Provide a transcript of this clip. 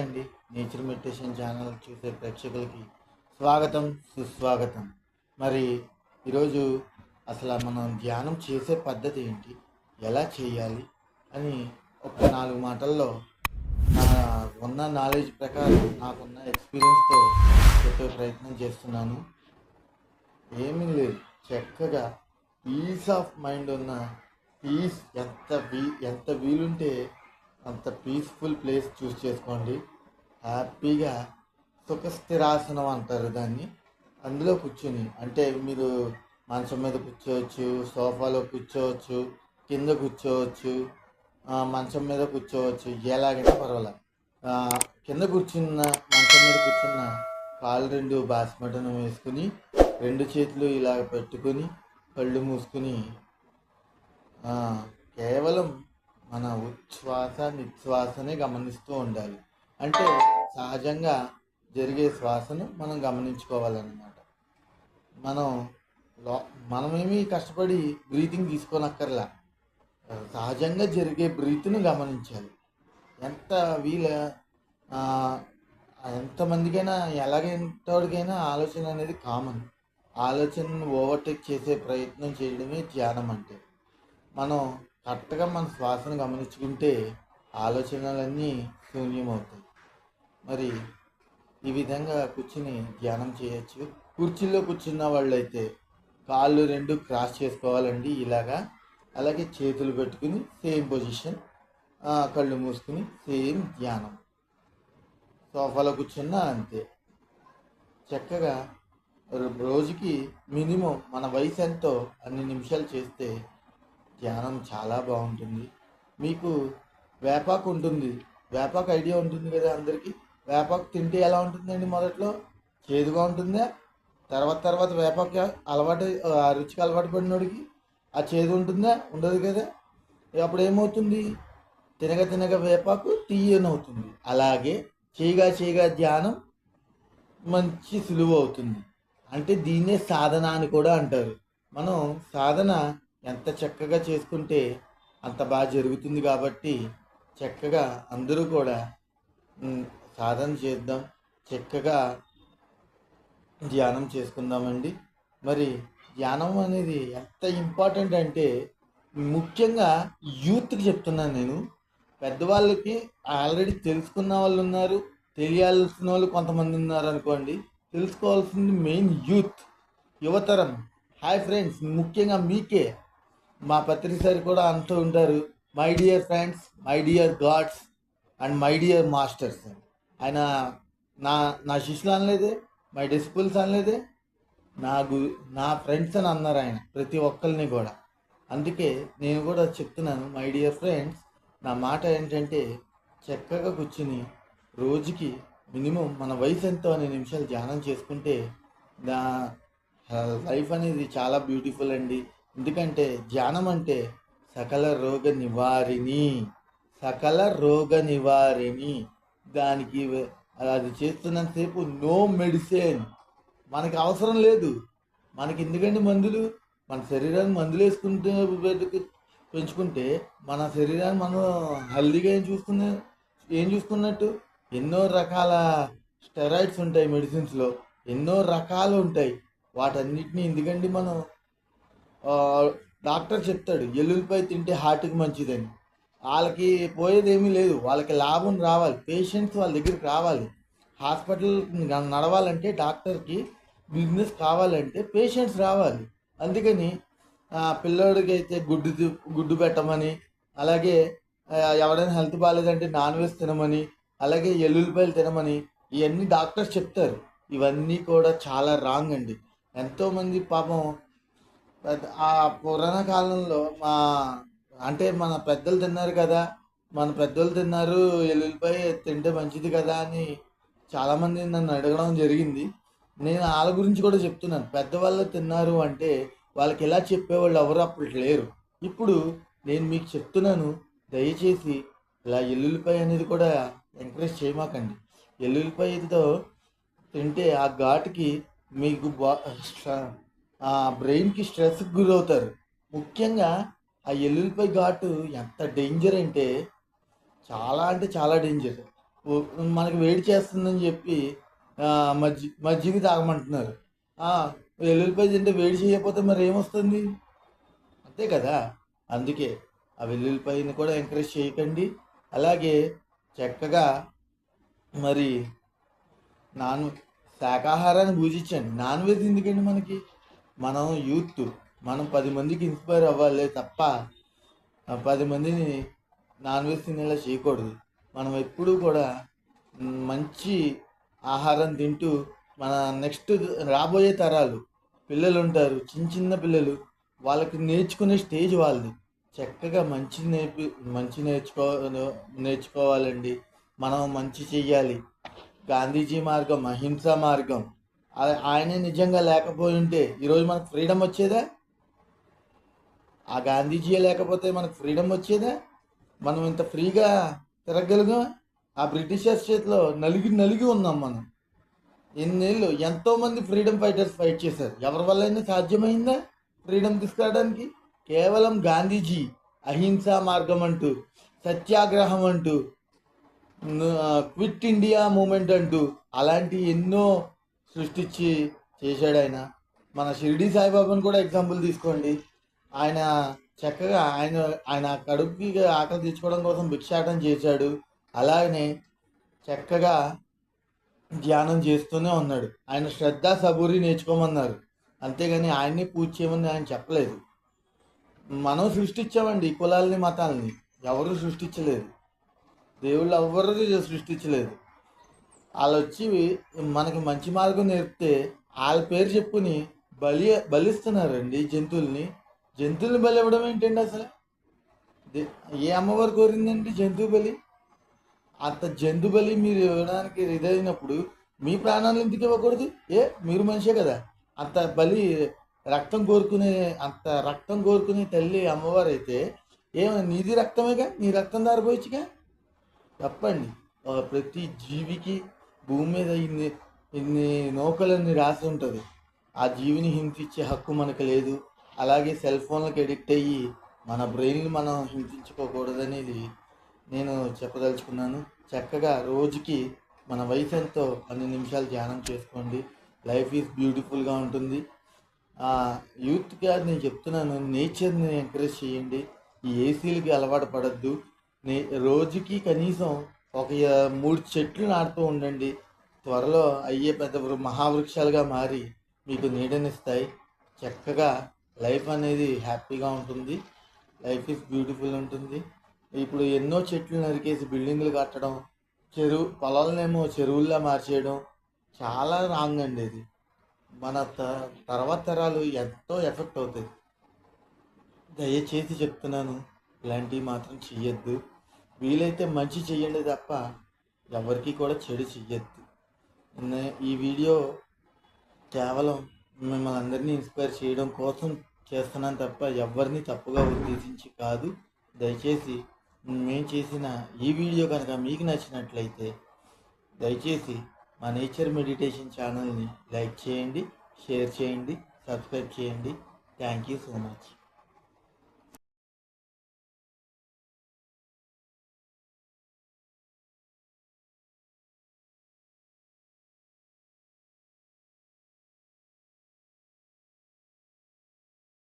అండి. Nature meditation channel చూసే ప్రేక్షకులకి స్వాగతం సుస్వాగతం. మరి ఈరోజు అసలు మనం ధ్యానం చేసే పద్ధతి ఏంటి? ఎలా చేయాలి? అని ఒక నాలుగు మాటల్లో నా ఉన్న నాలెడ్జ్ ప్రకారం నాకున్న ఎక్స్పీరియన్స్తో చెప్పే ప్రయత్నం చేస్తున్నాను. ఏమీ లేదు. చక్కగా పీస్ ఆఫ్ మైండ్ ఉన్న పీస్ ఎంత వీ ఎంత వీలుంటే అంత పీస్ఫుల్ ప్లేస్ చూస్ చేసుకోండి. హ్యాపీగా సుఖస్థిరాసనం అంటారు దాన్ని. అందులో కూర్చుని అంటే మీరు మంచం మీద కూర్చోవచ్చు సోఫాలో కూర్చోవచ్చు కింద కూర్చోవచ్చు మంచం మీద కూర్చోవచ్చు ఎలాగైనా పర్వాలేదు కింద కూర్చున్న మంచం మీద కూర్చున్న కాళ్ళు రెండు బాస్మటను వేసుకుని రెండు చేతులు ఇలా పెట్టుకుని కళ్ళు మూసుకుని కేవలం మన ఉచ్ఛ్వాస నిశ్వాసనే గమనిస్తూ ఉండాలి. అంటే సహజంగా జరిగే శ్వాసను మనం గమనించుకోవాలన్నమాట. మనం లో మనమేమీ కష్టపడి బ్రీతింగ్ తీసుకోనక్కర్లా. సహజంగా జరిగే బ్రీత్ను గమనించాలి. ఎంత వీల ఎంతమందికైనా ఎలాగైనా ఆలోచన అనేది కామన్. ఆలోచనను ఓవర్టేక్ చేసే ప్రయత్నం చేయడమే ధ్యానం అంటే మనం కరెక్ట్గా మన శ్వాసను గమనించుకుంటే ఆలోచనలన్నీ శూన్యమవుతాయి. మరి ఈ విధంగా కూర్చుని ధ్యానం చేయొచ్చు. కుర్చీలో కూర్చున్న వాళ్ళైతే కాళ్ళు రెండు క్రాస్ చేసుకోవాలండి ఇలాగా. అలాగే చేతులు పెట్టుకుని సేమ్ పొజిషన్ కళ్ళు మూసుకుని సేమ్ ధ్యానం. సోఫాలో కూర్చున్నా అంతే. చక్కగా రోజుకి మినిమం మన వయసు ఎంతో అన్ని నిమిషాలు చేస్తే ధ్యానం చాలా బాగుంటుంది. మీకు వేపాకు ఉంటుంది. వేపాకు ఐడియా ఉంటుంది కదా అందరికీ? వేపాకు తింటే ఎలా ఉంటుందండి మొదట్లో? చేదుగా ఉంటుందా? తర్వాత తర్వాత వేపాకు అలవాటు ఆ రుచికి అలవాటు పడినోడికి ఆ చేదు ఉంటుందా? ఉండదు కదా. అప్పుడు ఏమవుతుంది? తినగ తినగ వేపాకు తీయనవుతుంది అలాగే చేయగా చేయగా ధ్యానం మంచి సులువు అవుతుంది. అంటే దీన్నే సాధన అని కూడా అంటారు. మనం సాధన ఎంత చక్కగా చేసుకుంటే అంత బాగా జరుగుతుంది కాబట్టి చక్కగా అందరూ కూడా సాధన చేద్దాం చక్కగా ధ్యానం చేసుకుందామండి. మరి ధ్యానం అనేది ఎంత ఇంపార్టెంట్ అంటే ముఖ్యంగా యూత్కి చెప్తున్నాను నేను. పెద్దవాళ్ళకి ఆల్రెడీ తెలుసుకున్న వాళ్ళు ఉన్నారు తెలియాల్సిన వాళ్ళు కొంతమంది ఉన్నారు అనుకోండి. తెలుసుకోవాల్సింది మెయిన్ యూత్ యువతరం. హాయ్ ఫ్రెండ్స్ ముఖ్యంగా మీకే. మా పత్రిసారి కూడా అంటూ ఉంటారు my dear friends my dear gods and my dear masters ఆయన నా నా శిష్యులు అనలేదే మై డిసిపుల్స్ అనలేదే నా గు నా ఫ్రెండ్స్ అని అన్నారు ఆయన ప్రతి ఒక్కరిని కూడా. అందుకే నేను కూడా చెప్తున్నాను మై డియర్ ఫ్రెండ్స్ నా మాట ఏంటంటే చక్కగా కూర్చుని రోజుకి మినిమం మన వయసు ఎంతో అనే నిమిషాలు ధ్యానం చేసుకుంటే నా లైఫ్ అనేది చాలా బ్యూటిఫుల్ అండి. ఎందుకంటే ధ్యానం అంటే సకల రోగ నివారిణి సకల రోగ నివారిణి. దానికి అది చేస్తున్నంతసేపు నో మెడిసిన్. మనకి అవసరం లేదు. మనకి ఎందుకండి మందులు? మన శరీరాన్ని మందులు వేసుకుంటే పెంచుకుంటే మన శరీరాన్ని మనం హెల్దీగా ఏం చూసుకునే ఏం చూసుకున్నట్టు ఎన్నో రకాల స్టెరాయిడ్స్ ఉంటాయి మెడిసిన్స్లో. ఎన్నో రకాలు ఉంటాయి. వాటన్నిటిని ఎందుకండి మనం డాక్టర్ చెప్తాడు ఎల్లుల్లిపాయ తింటే హార్ట్కి మంచిదని. వాళ్ళకి పోయేది ఏమీ లేదు వాళ్ళకి లాభం రావాలి పేషెంట్స్ వాళ్ళ దగ్గరికి రావాలి. హాస్పిటల్ నడవాలంటే డాక్టర్కి బిజినెస్ కావాలంటే పేషెంట్స్ రావాలి. అందుకని పిల్లోడికి అయితే గుడ్డు గుడ్డు పెట్టమని అలాగే ఎవడైనా హెల్త్ బాగాలేదంటే నాన్ వెజ్ తినమని అలాగే ఎల్లుల్లిపాయలు తినమని ఇవన్నీ డాక్టర్స్ చెప్తారు. ఇవన్నీ కూడా చాలా రాంగ్ అండి. ఎంతోమంది పాపం ఆ పురాణ కాలంలో మా అంటే మన పెద్దలు తిన్నారు కదా మన పెద్దలు తిన్నారు ఎల్లుల్లిపాయ తింటే మంచిది కదా అని చాలామంది నన్ను అడగడం జరిగింది. నేను వాళ్ళ గురించి కూడా చెప్తున్నాను. పెద్దవాళ్ళు తిన్నారు అంటే వాళ్ళకి ఎలా చెప్పేవాళ్ళు ఎవరు అప్పుడు లేరు. ఇప్పుడు నేను మీకు చెప్తున్నాను దయచేసి ఇలా ఎల్లుల్లిపాయ అనేది కూడా ఎంకరేజ్ చేయమాకండి. ఎల్లుల్లిపాయతో తింటే ఆ ఘాటుకి మీకు బా ఆ బ్రెయిన్కి స్ట్రెస్కి గురవుతారు. ముఖ్యంగా ఆ ఎల్లుల్లిపాయ ఘాటు ఎంత డేంజర్ అంటే చాలా అంటే చాలా డేంజర్. మనకి వేడి చేస్తుందని చెప్పి మజ్జి మజ్జిగ తాగమంటున్నారు. ఆ, వెల్లుల్లిపాయ తింటే వేడి చేయకపోతే మరి ఏమొస్తుంది? అంతే కదా. అందుకే ఆ వెల్లుల్లిపాయని కూడా ఎంకరేజ్ చేయకండి. అలాగే చక్కగా మరి నాన్ శాకాహారాన్ని పూజించండి నాన్ వెజ్ ఎందుకండి మనకి? మనం యూత్ మనం పది మందికి ఇన్స్పైర్ అవ్వాలి తప్ప పది మందిని నాన్ వెజ్ తినేలా చేయకూడదు. మనం ఎప్పుడూ కూడా మంచి ఆహారం తింటూ మన నెక్స్ట్ రాబోయే తరాలు పిల్లలు ఉంటారు చిన్న చిన్న పిల్లలు వాళ్ళకి నేర్చుకునే స్టేజ్ వాళ్ళది. చక్కగా మంచి నేర్పి మంచి నేర్చుకో నేర్చుకోవాలండి. మనం మంచి చెయ్యాలి. గాంధీజీ మార్గం అహింసా మార్గం. ఆయనే నిజంగా లేకపోయి ఉంటే ఈరోజు మనకు ఫ్రీడమ్ వచ్చేదా? ఆ గాంధీజీ లేకపోతే మనకు ఫ్రీడమ్ వచ్చేదా? మనం ఇంత ఫ్రీగా తిరగలుగా ఆ బ్రిటిషర్స్ చేతిలో నలిగి నలిగి ఉన్నాం మనం. ఎన్నేళ్ళు ఎంతోమంది ఫ్రీడమ్ ఫైటర్స్ ఫైట్ చేశారు. ఎవరి వల్లైనా సాధ్యమైందా ఫ్రీడమ్ తీసుకురావడానికి? కేవలం గాంధీజీ అహింసా మార్గం అంటూ సత్యాగ్రహం అంటూ క్విట్ ఇండియా మూమెంట్ అంటూ అలాంటి ఎన్నో సృష్టించి చేశాడు ఆయన మన షిరిడి సాయిబాబాను కూడా ఎగ్జాంపుల్ తీసుకోండి. ఆయన చక్కగా ఆయన ఆయన కడుపుకి ఆకలి తీర్చుకోవడం కోసం భిక్షాటం చేశాడు. అలాగనే చక్కగా ధ్యానం చేస్తూనే ఉన్నాడు. ఆయన శ్రద్ధ సబూరి నేర్చుకోమన్నారు. అంతేగాని ఆయన్ని పూజ చేయమని ఆయన చెప్పలేదు. మనం సృష్టించామండి కులాలని మతాలని. ఎవరు సృష్టించలేదు. దేవుళ్ళు ఎవరు సృష్టించలేదు. వాళ్ళు వచ్చి మనకి మంచి మార్గం నేర్పితే వాళ్ళ పేరు చెప్పుని బలి బలిస్తున్నారండి జంతువుల్ని. జంతువుల్ని బలి ఇవ్వడం ఏంటండి అసలు? ఏ అమ్మవారు కోరిందండి జంతువు బలి? అంత జంతు బలి మీరు ఇవ్వడానికి ఇదైనప్పుడు మీ ప్రాణాలు ఎందుకు ఇవ్వకూడదు? ఏ మీరు మనిషే కదా. అంత బలి రక్తం కోరుకునే అంత రక్తం కోరుకునే తల్లి అమ్మవారు అయితే ఏమ నీది రక్తమేగా? నీ రక్తం దారిపోయచ్చుగా? చెప్పండి. ప్రతి జీవికి భూమి మీద ఇన్ని ఇన్ని నౌకలన్నీ రాసి ఉంటుంది. ఆ జీవిని హింసించే హక్కు మనకు లేదు. అలాగే సెల్ ఫోన్లకు ఎడిక్ట్ అయ్యి మన బ్రెయిన్ని మనం హింసించుకోకూడదనేది నేను చెప్పదలుచుకున్నాను. చక్కగా రోజుకి మన వయసు ఎంతో అన్ని నిమిషాలు ధ్యానం చేసుకోండి. లైఫ్ ఈజ్ బ్యూటిఫుల్గా ఉంటుంది. ఆ, యూత్కి నేను చెప్తున్నాను నేచర్ని ఎంకరేజ్ చేయండి. ఈ ఏసీలకి అలవాటు పడద్దు. నే రోజుకి కనీసం ఒక మూడు చెట్లు నాటుతూ ఉండండి. త్వరలో అయ్యే పెద్ద మహావృక్షాలుగా మారి మీకు నీడనిస్తాయి. చక్కగా లైఫ్ అనేది హ్యాపీగా ఉంటుంది. లైఫ్ ఇస్ బ్యూటిఫుల్ ఉంటుంది. ఇప్పుడు ఎన్నో చెట్లు నరికేసి బిల్డింగ్లు కట్టడం చెరువు పొలాలనేమో చెరువుల్లా మార్చేయడం చాలా రాంగ్ అండి ఇది. మన త- తర్వాత తరాలు ఎంతో ఎఫెక్ట్ అవుతాయి. దయచేసి చెప్తున్నాను ఇలాంటివి మాత్రం చెయ్యొద్దు. వీలైతే మంచి చెయ్యండి తప్ప ఎవరికి కూడా చెడు చెయ్యొద్దు. ఈ వీడియో కేవలం మిమ్మల్ని అందరినీ ఇన్స్పైర్ చేయడం కోసం చేస్తున్నాను తప్ప ఎవరిని తప్పుగా ఉద్దేశించి కాదు. దయచేసి మేము చేసిన ఈ వీడియో కనుక మీకు నచ్చినట్లయితే దయచేసి మా నేచర్ మెడిటేషన్ ఛానల్ని లైక్ చేయండి షేర్ చేయండి సబ్స్క్రైబ్ చేయండి. Thank you so much.